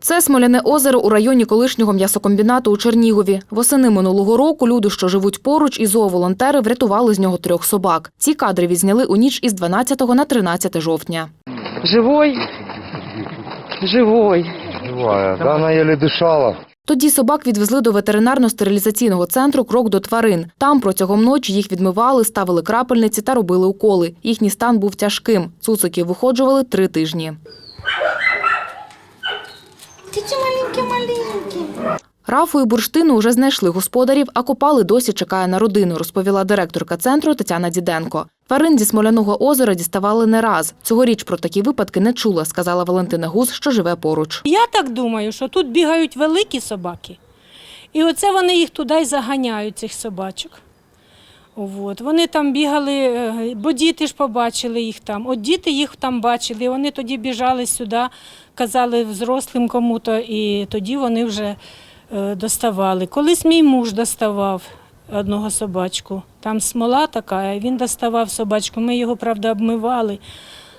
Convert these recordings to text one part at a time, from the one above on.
Це Смоляне озеро у районі колишнього м'ясокомбінату у Чернігові. Восени минулого року люди, що живуть поруч, і зооволонтери врятували з нього трьох собак. Ці кадри відзняли у ніч із 12 на 13 жовтня. Живой? Живой. Живая. Да, она еле дышала. Тоді собак відвезли до ветеринарно-стерилізаційного центру «Крок до тварин». Там протягом ночі їх відмивали, ставили крапельниці та робили уколи. Їхній стан був тяжким. Цуциків виходжували три тижні. Ті маленькі, маленькі. Рафу і бурштину вже знайшли господарів, а копали досі чекає на родину, розповіла директорка центру Тетяна Діденко. Тварин зі Смоляного озера діставали не раз. Цьогоріч про такі випадки не чула, сказала Валентина Гус, що живе поруч. Я так думаю, що тут бігають великі собаки, і оце вони їх туди й заганяють, цих собачок. От. Вони там бігали, е, бо діти ж побачили їх там. От діти їх там бачили, вони тоді біжали сюди, казали взрослим кому-то, і тоді вони вже е, доставали. Колись мій муж доставав одного собачку. Там смола така, він доставав собачку. Ми його, правда, обмивали.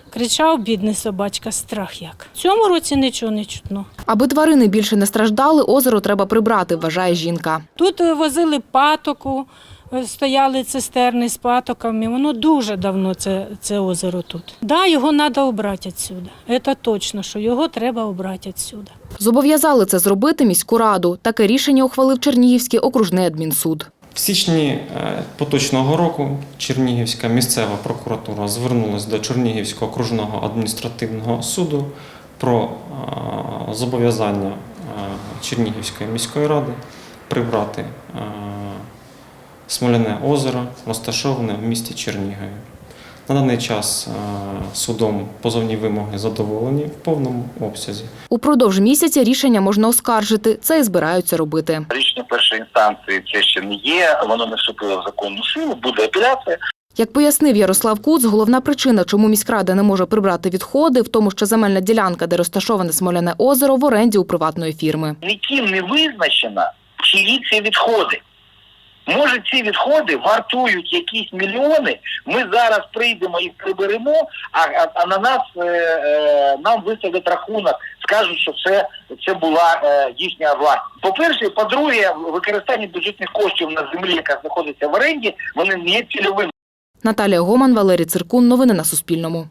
Кричав, бідний собачка, страх як. В цьому році нічого не чутно. Аби тварини більше не страждали, озеро треба прибрати, вважає жінка. Тут е, возили патоку, е, стояли цистерни з патоками. Воно дуже давно це, це озеро тут. Да, його треба обрати відсюди. Це точно, що його треба обрати відсюди. Зобов'язали це зробити міську раду. Таке рішення ухвалив Чернігівський окружний адмінсуд. В січні е, поточного року Чернігівська місцева прокуратура звернулася до Чернігівського окружного адміністративного суду про е, зобов'язання е, Чернігівської міської ради прибрати Смоляне озеро, розташоване в місті Чернігові. На даний час е, судом позовні вимоги задоволені в повному обсязі. Упродовж місяця рішення можна оскаржити. Це і збираються робити. Рішення першої інстанції це ще не є, воно не вступило в законну силу, буде апеляція. Як пояснив Ярослав Куц, головна причина, чому міськрада не може прибрати відходи, в тому, що земельна ділянка, де розташоване Смоляне озеро, в оренді у приватної фірми. Ніким не визначено, чиї ці відходи. Може, ці відходи вартують якісь мільйони. Ми зараз прийдемо їх приберемо, а, а, а на нас е, е, нам виставлять рахунок, скажуть, що це, це була е, їхня власність. По-перше, по-друге, використання бюджетних коштів на землі, яка знаходиться в оренді, вони не є цільовими. Наталія Гоман, Валерій Циркун. Новини на Суспільному.